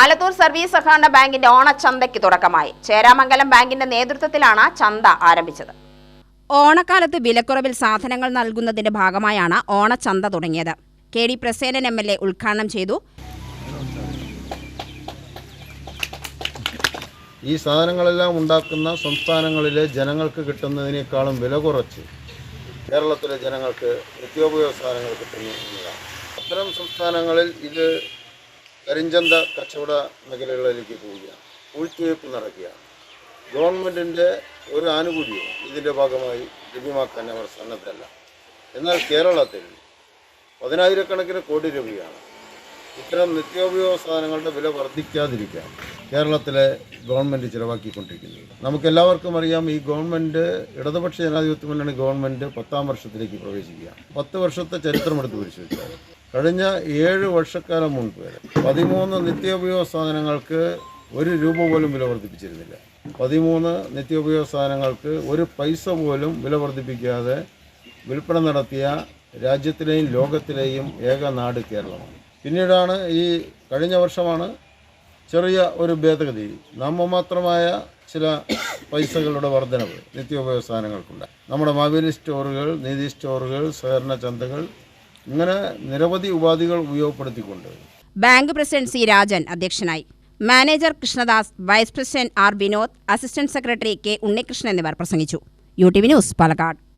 Alathur service സഹകരണ ബാങ്കിന്റെ ഓണച്ചന്തയ്ക്ക് തുടക്കമായി. ചേരാമംഗലം ബാങ്കിന്റെ നേതൃത്വത്തിലാണ് ചന്ത ആരംഭിച്ചത്. ഓണക്കാലത്ത് വിലക്കുറവിൽ സാധനങ്ങൾ നൽകുന്നതിന്റെ ഭാഗമായാണ് ഓണച്ചന്ത തുടങ്ങിയത്. K D Prasenan M L A ഉദ്ഘാടനം ചെയ്തു. ഈ സാധനങ്ങളെല്ലാം ഉണ്ടാക്കുന്ന സംസ്ഥാനങ്ങളിലെ ജനങ്ങൾക്ക് കിട്ടുന്നതിനേക്കാളും വില കുറച്ച് കേരളത്തിലെ ജനങ്ങൾക്ക് നിത്യോപയോഗ സാധനങ്ങൾ കിട്ടുന്നു അത്തരം സംസ്ഥാനങ്ങളിൽ ഇത് കരിഞ്ചന്ത കച്ചവട മേഖലകളിലേക്ക് പോവുകയാണ്. പൂഴ്ത്തിവയ്പ് നടക്കുകയാണ്. ഗവൺമെന്റിന്റെ ഒരു ആനുകൂല്യവും ഇതിന്റെ ഭാഗമായി ലഭ്യമാക്കാൻ അവർ സന്നദ്ധരല്ല. എന്നാൽ കേരളത്തിൽ പതിനായിരക്കണക്കിന് കോടി രൂപയാണ് ഇത്തരം നിത്യോപയോഗ സാധനങ്ങളുടെ വില വർദ്ധിക്കാതിരിക്കാൻ കേരളത്തിലെ ഗവൺമെന്റ് ചിലവാക്കിക്കൊണ്ടിരിക്കുന്നത്. നമുക്കെല്ലാവർക്കും അറിയാം ഈ ഗവൺമെന്റ് ഇടതുപക്ഷ ജനാധിപത്യ മുന്നണി ഗവൺമെന്റ് പത്താം വർഷത്തിലേക്ക് പ്രവേശിക്കുക പത്ത് വർഷത്തെ ചരിത്രം എടുത്ത് പരിശോധിച്ചാൽ കഴിഞ്ഞ ഏഴ് വർഷക്കാലം മുൻപ് വരെ പതിമൂന്ന് നിത്യോപയോഗ സാധനങ്ങൾക്ക് ഒരു രൂപ പോലും വില വർദ്ധിപ്പിച്ചിരുന്നില്ല. പതിമൂന്ന് നിത്യോപയോഗ സാധനങ്ങൾക്ക് ഒരു പൈസ പോലും വില വർദ്ധിപ്പിക്കാതെ വിൽപ്പന നടത്തിയ രാജ്യത്തിലെയും ലോകത്തിലെയും ഏക നാട് കേരളമാണ്. പിന്നീടാണ് ഈ കഴിഞ്ഞ വർഷമാണ് ചെറിയ ഒരു ഭേദഗതി. നാമമാത്രമായ ചില പൈസകളുടെ വർധനവ് നിത്യോപയോഗ സാധനങ്ങൾക്കുണ്ട് നമ്മുടെ മാവേലി സ്റ്റോറുകൾ നീതി സ്റ്റോറുകൾ സഹകരണ ചന്തകൾ ഇങ്ങനെ നിരവധി ഉപാധികൾ ഉപയോഗപ്പെടുത്തിക്കൊണ്ട്. ബാങ്ക് പ്രസിഡന്റ് സി രാജൻ അധ്യക്ഷനായി. Manager Krishnadas vice president R Vinod assistant secretary K Unnikrishnan എന്നിവർ പ്രസംഗിച്ചു. U T V news Palakkad.